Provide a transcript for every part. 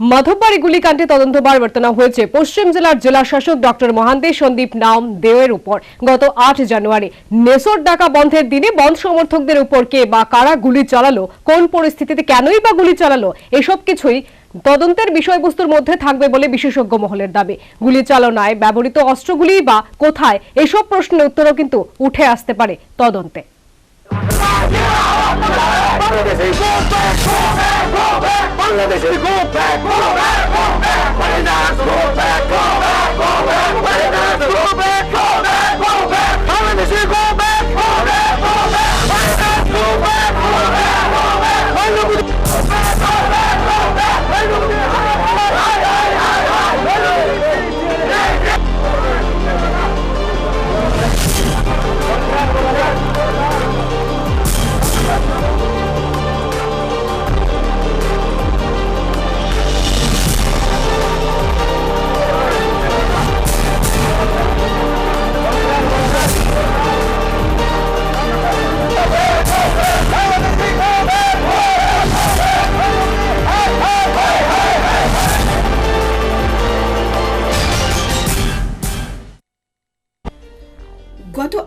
মাধববাড়ি গুলিকাণ্ডে তদন্তভার বর্তনা হয়েছে। পশ্চিম জেলার জেলা শাসক ডক্টর মহান্তি সন্দীপ নাম দেওয়ের উপর। গত আট জানুয়ারি, নেসর ডাকা বন্ধের দিনে বন্ধ সমর্থকদের উপর কে বা কারা গুলি চালালো, কোন পরিস্থিতিতে কেনই বা গুলি চালালো, এসব কিছুই তদন্তের বিষয়বস্তুর মধ্যে থাকবে বলে বিশেষজ্ঞ মহলের দাবি। গুলি চালনায় ব্যবহৃত অস্ত্রগুলি বা কোথায়, এসব প্রশ্নের উত্তরও কিন্তু উঠে আসতে পারে তদন্তে। বাংলাদেশে go back, go back, go back, বাংলাদেশে go back, go back, go back, go back, go back, go back,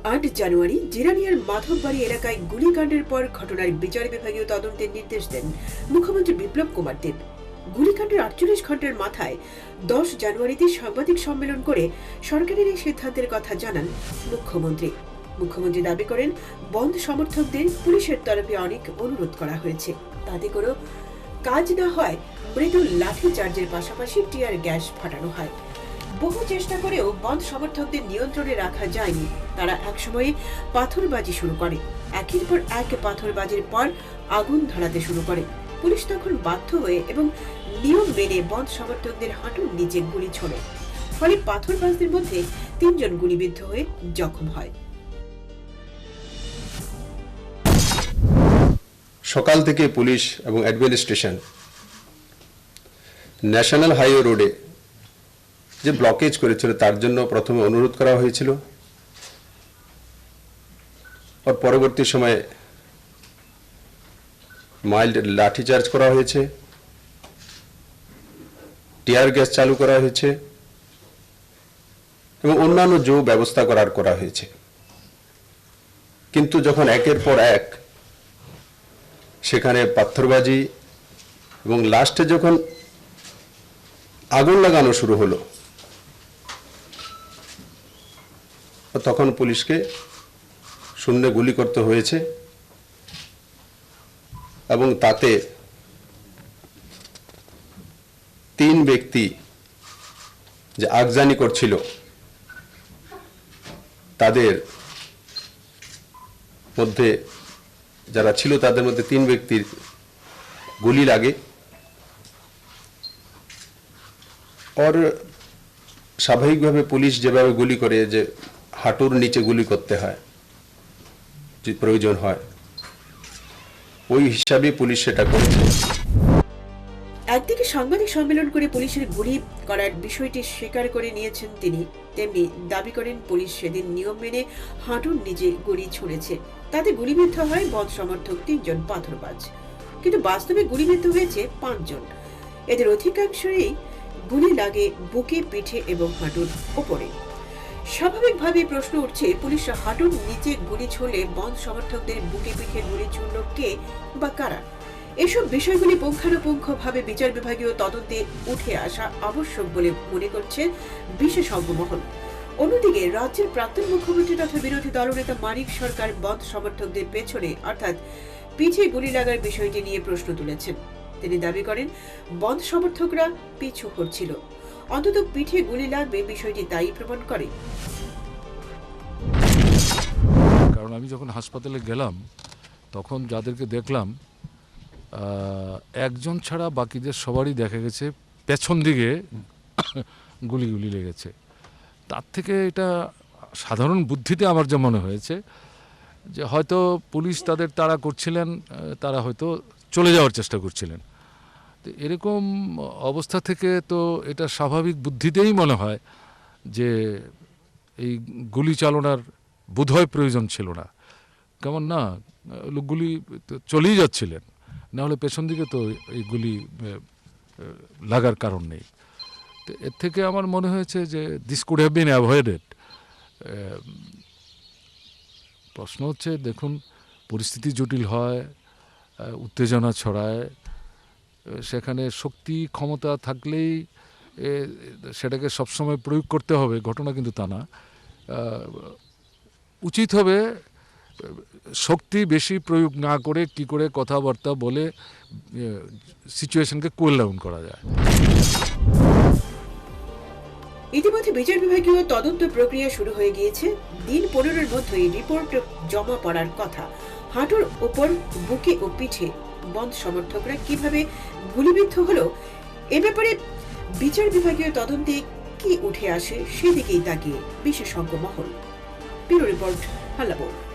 আট জানুয়ারি জিরানিয়ার মাধববাড়ি এলাকায় গুলিকাণ্ডের পর ঘটনার বিচার বিভাগীয় তদন্তের নির্দেশ দেন মুখ্যমন্ত্রী বিপ্লব কুমার দেব। গুলিকাণ্ডের আটচল্লিশ ঘণ্টার মাথায় দশ জানুয়ারিতে সাংবাদিক সম্মেলন করে সরকারের এই সিদ্ধান্তের কথা জানান মুখ্যমন্ত্রী। মুখ্যমন্ত্রী দাবি করেন, বন্ধ সমর্থকদের পুলিশের তরফে অনেক অনুরোধ করা হয়েছে। তাতে কোনো কাজ না হয়, মৃদু লাঠি চার্জের পাশাপাশি টিয়ার গ্যাস ফাটানো হয়। বহু চেষ্টা করেও বন্ধ সমর্থকদের নিয়ন্ত্রণে রাখা যায়নি। তারা একসময়ে পাথরবাজি শুরু করে। একের পর এক পাথরবাজির পর আগুন ধরাতে শুরু করে। পুলিশ তখন বাধ্য হয়ে এবং নিয়ম মেনে বন্ধ সমর্থকদের হাঁটুর নিচে গুলি ছোড়ে। ফলে পাথরবাজদের মধ্যে তিনজন গুলিবিদ্ধ হয়ে জখম হয়। সকাল থেকে পুলিশ এবং অ্যাডমিনিস্ট্রেশন ন্যাশনাল হাইওয়ে রোডে যে ব্লকেজ করেছিল, তার জন্য প্রথমে অনুরোধ করা হয়েছিল। আর পরবর্তী সময়ে মাইল্ড লাঠিচার্জ করা হয়েছে। টিয়ার গ্যাস চালু করা হয়েছে। এবং অন্যান্য যে ব্যবস্থা করার করা হয়েছে। কিন্তু যখন একের পর এক সেখানে পাথরবাজি এবং লাস্টে যখন আগুন লাগানো শুরু হলো তখন পুলিশকে শূন্য গুলি করতে হয়েছে এবং তাতে তিন ব্যক্তি যে আগজানি করছিল, তাদের মধ্যে যারা ছিল তাদের মধ্যে তিন ব্যক্তির গুলি লাগে। ওর স্বাভাবিকভাবে পুলিশ যেভাবে গুলি করে যে হাঁটুর নিচে গুলি করতে হয় প্রয়োজন হয়। ওই হিসাবে পুলিশ সেটা করেছে। একদিকে সাংবাদিক সম্মেলন করে পুলিশের গুলি করার বিষয়টি স্বীকার করে নিয়েছেন তিনি, তেমনি দাবি করেন পুলিশ সেদিন নিয়ম মেনে হাঁটুর নিজে গুলি ছুঁড়েছে। তাতে গুলিবিদ্ধ হয় বধ সমর্থক তিনজন পাথরবাজ। কিন্তু বাস্তবে গুলিবিদ্ধ হয়েছে পাঁচজন। এদের অধিকাংশই গুলি লাগে বুকে, পিঠে এবং হাঁটুর ওপরে। স্বাভাবিকভাবে প্রশ্ন উঠছে, পুলিশ হাঁটুর নিচে গুলি ছুড়লে বন্ধ সমর্থকদের বুকে পিঠে গুলি ছুড়ল কে বা কারা? এসব বিষয়গুলি পুঙ্খানুপুঙ্খভাবে বিচার বিভাগীয় তদন্তে উঠে আসা আবশ্যক বলে মনে করছে বিশেষজ্ঞ মহল। অন্যদিকে রাজ্যের প্রাক্তন মুখ্যমন্ত্রী তথা বিরোধী দলনেতা মানিক সরকার বন্ধ সমর্থকদের পেছনে অর্থাৎ পিছে গুলি লাগার বিষয়টি নিয়ে প্রশ্ন তুলেছেন। তিনি দাবি করেন বন্ধ সমর্থকরা পিছু করছিল অন্তত পিঠে গুলি লাগবে বিষয়টি তাই প্রমাণ করে। কারণ আমি যখন হাসপাতালে গেলাম, তখন যাদেরকে দেখলাম একজন ছাড়া বাকিদের সবারই দেখা গেছে, পেছন দিকে গুলি গুলি লেগেছে। তার থেকে এটা সাধারণ বুদ্ধিতে আমার যা মনে হয়েছে, যে হয়তো পুলিশ তাদের তাড়া করছিলেন তারা হয়তো চলে যাওয়ার চেষ্টা করছিলেন। তো এরকম অবস্থা থেকে তো এটা স্বাভাবিক বুদ্ধিতেই মনে হয় যে এই গুলি চালনার বোধহয় প্রয়োজন ছিল না। কেমন না? লোকগুলি তো চলেই যাচ্ছিলেন। নাহলে পেছন দিকে তো এই গুলি লাগার কারণ নেই। তো এর থেকে আমার মনে হয়েছে যে this could have been avoided প্রশ্ন হচ্ছে, দেখুন, পরিস্থিতি জটিল হয় উত্তেজনা ছড়ায় সেখানে শক্তি, ক্ষমতা থাকলেই সেটাকে সবসময় প্রয়োগ করতে হবে, ঘটনা কিন্তু তা না। উচিত হবে শক্তি বেশি প্রয়োগ না করে কি করে কথাবার্তা বলে সিচুয়েশনকে কুল ডাউন করা যায়। ইতিমধ্যে বিচার বিভাগীয় তদন্ত প্রক্রিয়া শুরু হয়ে গিয়েছে। দিন পনেরোর মধ্যেই রিপোর্ট জমা পড়ার কথা। হাঁটুর ওপর, বুকে ও পিঠে বন্ধ সমর্থকরা কীভাবে গুলিবিদ্ধ হলো, এ ব্যাপারে বিচার বিভাগীয় তদন্তে কি উঠে আসে সেদিকেই তাকিয়ে বিশেষজ্ঞ মহল। Bureau report হাল্লাবোর্ড